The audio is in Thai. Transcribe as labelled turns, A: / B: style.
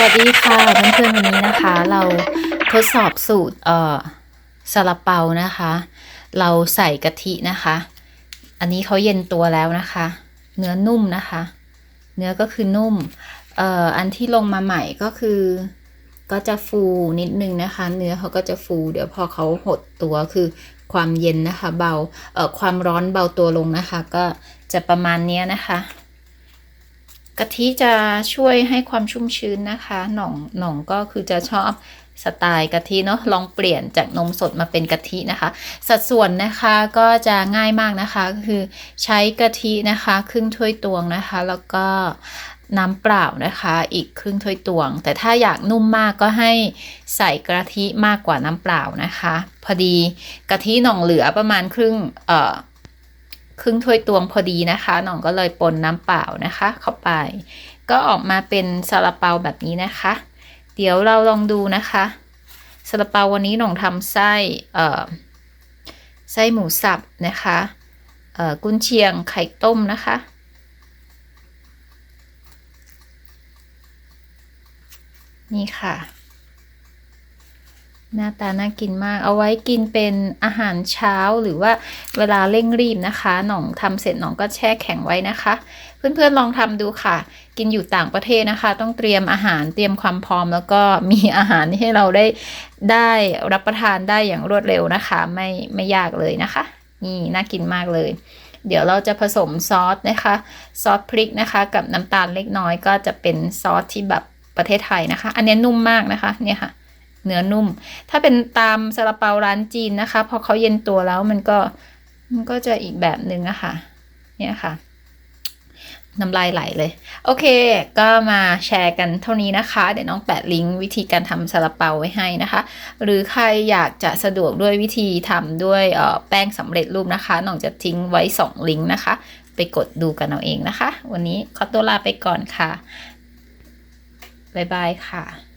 A: สวัสดีค่ะ เพื่อนๆวันนี้นะคะ เราทดสอบสูตรเอ่อซาลาเปานะคะ เราใส่กะทินะคะ อันนี้เขาเย็นตัวแล้วนะคะ เนื้อนุ่มนะคะ เนื้อก็คือนุ่มเอ่ออันที่ลงมาใหม่ก็คือ ก็จะฟูนิดนึงนะคะ เนื้อเขาก็จะฟู เดี๋ยวพอเขาหดตัวคือความเย็นนะคะ เบาเอ่อความร้อนเบาตัวลงนะคะ ก็จะประมาณนี้นะคะ กะทิจะช่วยให้ความชุ่มชื้นนะคะ หน่องหน่องก็คือจะชอบสไตล์กะทิเนาะลองเปลี่ยนจากนมสดมาเป็นกะทินะคะ สัดส่วนนะคะก็จะง่ายมากนะคะคือใช้กะทินะคะครึ่งถ้วยตวงนะคะ แล้วก็น้ำเปล่านะคะ อีกครึ่งถ้วยตวง แต่ถ้าอยากนุ่มมากก็ให้ใส่กะทิมากกว่าน้ำเปล่านะคะ พอดีกะทิหน่องเหลือประมาณครึ่งเอ่อ ครึ่งถ้วยตวงพอดีนะคะหน่องก็เลยปนน้ำเปล่านะคะ เข้าไป ก็ออกมาเป็นซาลาเปาแบบนี้นะคะ เดี๋ยวเราลองดูนะคะซาลาเปาวันนี้หน่องทำไส้เอ่อไส้หมูสับนะคะเอ่อกุนเชียงไข่ต้มนะคะ นี่ค่ะ หน้าตาน่ากินมาก เอาไว้กินเป็นอาหารเช้าหรือว่าเวลาเร่งรีบนะคะ หน่องทำเสร็จหน่องก็แช่แข็งไว้นะคะ เพื่อนๆลองทำดูค่ะ กินอยู่ต่างประเทศนะคะ ต้องเตรียมอาหารเตรียมความพร้อม แล้วก็มีอาหารให้เราได้ได้รับประทานได้อย่างรวดเร็วนะคะ ไม่ไม่ยากเลยนะคะ นี่น่ากินมากเลย เดี๋ยวเราจะผสมซอสนะคะ ซอสพริกนะคะ กับน้ำตาลเล็กน้อยก็จะเป็นซอสที่แบบประเทศไทยนะคะ อันนี้นุ่มมากนะคะเนี่ยค่ะ เนื้อนุ่ม ถ้าเป็นตามซาลาเปาร้านจีนนะคะ พอเขาเย็นตัวแล้วมันก็มันก็จะอีกแบบหนึ่งอะค่ะ เนี่ยค่ะ น้ำลายไหลเลย โอเค ก็มาแชร์กันเท่านี้นะคะ เดี๋ยวน้องแปะลิงก์วิธีการทำซาลาเปาไว้ให้นะคะ หรือใครอยากจะสะดวกด้วยวิธีทำด้วยแป้งสำเร็จรูปนะคะ น้องจะทิ้งไว้ 2 ลิงก์นะคะ ไปกดดูกันเอาเองนะคะ วันนี้ขอตัวลาไปก่อนค่ะ บ๊ายบายค่ะ